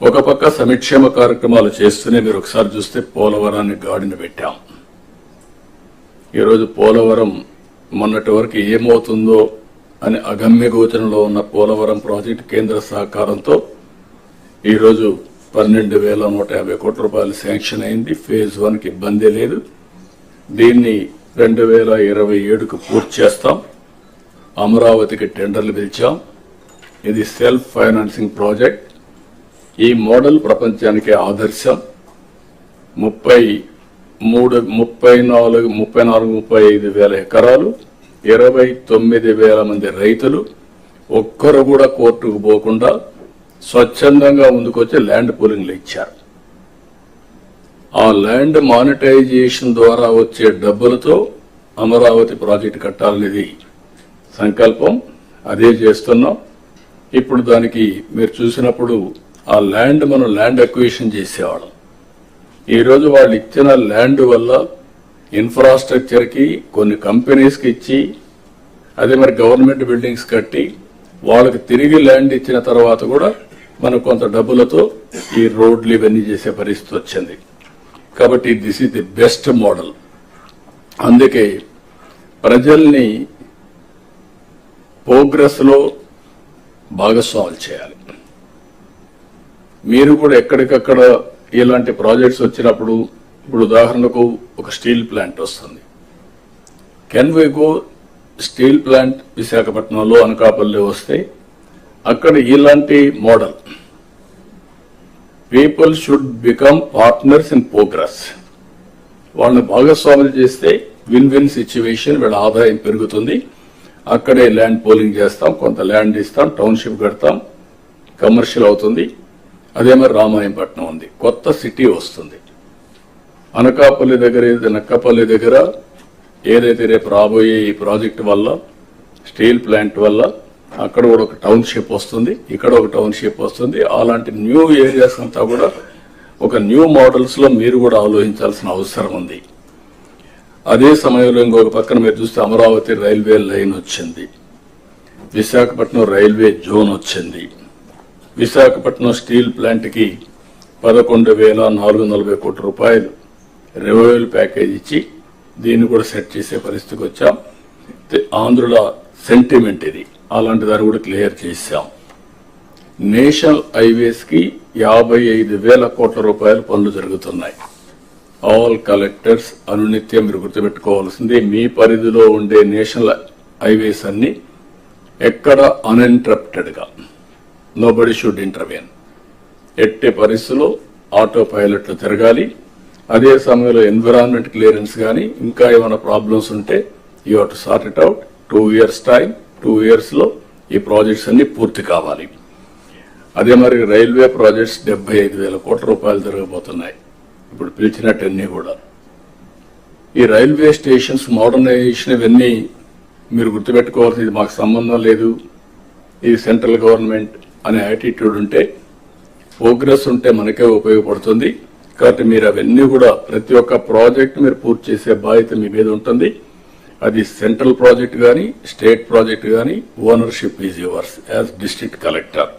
ఒక పక్క సమిక్షేమ కార్యక్రమాలు చేస్తూనే మీరు ఒకసారి చూస్తే పోలవరాన్ని గాడిన పెట్టాం. ఈరోజు పోలవరం మొన్నటి వరకు ఏమవుతుందో అని అగమ్య గోచరంలో ఉన్న పోలవరం ప్రాజెక్టు కేంద్ర సహకారంతో ఈరోజు పన్నెండు వేల నూట యాభై కోట్ల రూపాయలు శాంక్షన్ అయింది. ఫేజ్ వన్కి ఇబ్బంది లేదు. దీన్ని రెండు వేల ఇరవై ఏడుకు పూర్తి చేస్తాం. అమరావతికి టెండర్లు పిలిచాం. ఇది సెల్ఫ్ ఫైనాన్సింగ్ ప్రాజెక్ట్. ఈ మోడల్ ప్రపంచానికి ఆదర్శం. ముప్పై మూడు ముప్పై నాలుగు ముప్పై నాలుగు ముప్పై ఐదు వేల ఎకరాలు ఇరవై తొమ్మిది వేల మంది రైతులు. ఒక్కరు కూడా కోర్టుకు పోకుండా స్వచ్ఛందంగా ముందుకొచ్చి ల్యాండ్ పూలింగ్లు ఇచ్చారు. ఆ ల్యాండ్ మానిటైజేషన్ ద్వారా వచ్చే డబ్బులతో అమరావతి ప్రాజెక్టు కట్టాలనేది సంకల్పం. అదే చేస్తున్నాం. ఇప్పుడు దానికి మీరు చూసినప్పుడు ఆ ల్యాండ్ మనం ల్యాండ్ అక్విజిషన్ చేసేవాళ్ళం. ఈరోజు వాళ్ళు ఇచ్చిన ల్యాండ్ వల్ల ఇన్ఫ్రాస్ట్రక్చర్కి కొన్ని కంపెనీస్కి ఇచ్చి అదే మరి గవర్నమెంట్ బిల్డింగ్స్ కట్టి వాళ్ళకి తిరిగి ల్యాండ్ ఇచ్చిన తర్వాత కూడా మనం కొంత డబ్బులతో ఈ రోడ్లు ఇవన్నీ చేసే పరిస్థితి వచ్చింది. కాబట్టి this is the best model అందుకే ప్రజల్ని ప్రోగ్రెస్లో భాగస్వాములు చేయాలి. మీరు కూడా ఎక్కడికక్కడ ఇలాంటి ప్రాజెక్ట్స్ వచ్చినప్పుడు ఇప్పుడు ఉదాహరణకు ఒక స్టీల్ ప్లాంట్ వస్తుంది. Can we go steel plant విశాఖపట్నంలో అనకాపల్లి వస్తే అక్కడ ఇలాంటి model. People should become partners in progress వాళ్ళని భాగస్వాములు చేస్తే విన్ విన్ సిచ్యువేషన్ వీళ్ళ ఆదాయం పెరుగుతుంది. అక్కడే ల్యాండ్ పోలింగ్ చేస్తాం కొంత ల్యాండ్ ఇస్తాం టౌన్షిప్ కడతాం కమర్షియల్ అవుతుంది. అదే మరి రామాయంపట్నం ఉంది. కొత్త సిటీ వస్తుంది. అనకాపల్లి దగ్గర ఏదైతే నక్కపల్లి దగ్గర ఏదైతే రేపు రాబోయే ఈ ప్రాజెక్ట్ వల్ల స్టీల్ ప్లాంట్ వల్ల అక్కడ కూడా ఒక టౌన్షిప్ వస్తుంది ఇక్కడ ఒక టౌన్షిప్ వస్తుంది. అలాంటి న్యూ ఏరియాస్ అంతా కూడా ఒక న్యూ మోడల్స్లో మీరు కూడా ఆలోచించాల్సిన అవసరం ఉంది. అదే సమయంలో ఇంకొక పక్కన మీరు చూస్తే అమరావతి రైల్వే లైన్ వచ్చింది. విశాఖపట్నం రైల్వే జోన్ వచ్చింది. విశాఖపట్నం స్టీల్ ప్లాంట్కి పదకొండు వేల నాలుగు నలభై కోట్ల రూపాయలు రెవెన్యూ ప్యాకేజ్ ఇచ్చి దీన్ని కూడా సెట్ చేసే పరిస్థితికి వచ్చాం. ఆంధ్రుల సెంటిమెంట్ ఇది. అలాంటి దాన్ని కూడా క్లియర్ చేశాం. నేషనల్ హైవేస్కి యాభై ఐదు వేల కోట్ల రూపాయల పనులు జరుగుతున్నాయి. ఆల్ కలెక్టర్స్ అనునిత్యం మీరు గుర్తుపెట్టుకోవాల్సింది మీ పరిధిలో ఉండే నేషనల్ హైవేస్ అన్ని ఎక్కడ అన్ఇంటరప్టెడ్గా నోబడి షుడ్ ఇంటర్వ్యూన్ ఎట్టి పరిస్థితుల్లో ఆటో పైలట్లు తిరగాలి. అదే సమయంలో ఎన్విరాన్మెంట్ క్లియరెన్స్ కానీ ఇంకా ఏమైనా ప్రాబ్లమ్స్ ఉంటే you to sort it out two years time two ఇయర్స్లో ఈ ప్రాజెక్ట్స్ అన్ని పూర్తి కావాలి. అదే మరి రైల్వే ప్రాజెక్ట్స్ డెబ్బై ఐదు వేల కోట్ల రూపాయలు జరగబోతున్నాయి ఇప్పుడు పిలిచినట్టన్నీ కూడా. ఈ రైల్వే స్టేషన్స్ మోడర్నైజేషన్ ఇవన్నీ మీరు గుర్తుపెట్టుకోవాల్సింది ఇది మాకు సంబంధం లేదు. ఇది సెంట్రల్ గవర్నమెంట్ అనే యాటిట్యూడ్ ఉంటే ప్రోగ్రెస్ ఉంటే మనకే ఉపయోగపడుతుంది. కాబట్టి మీరు అవన్నీ కూడా ప్రతి ఒక్క ప్రాజెక్ట్ మీరు పూర్తి చేసే బాధ్యత మీ మీద ఉంటుంది. అది సెంట్రల్ ప్రాజెక్ట్ కానీ స్టేట్ ప్రాజెక్ట్ కానీ ownership is yours as district collector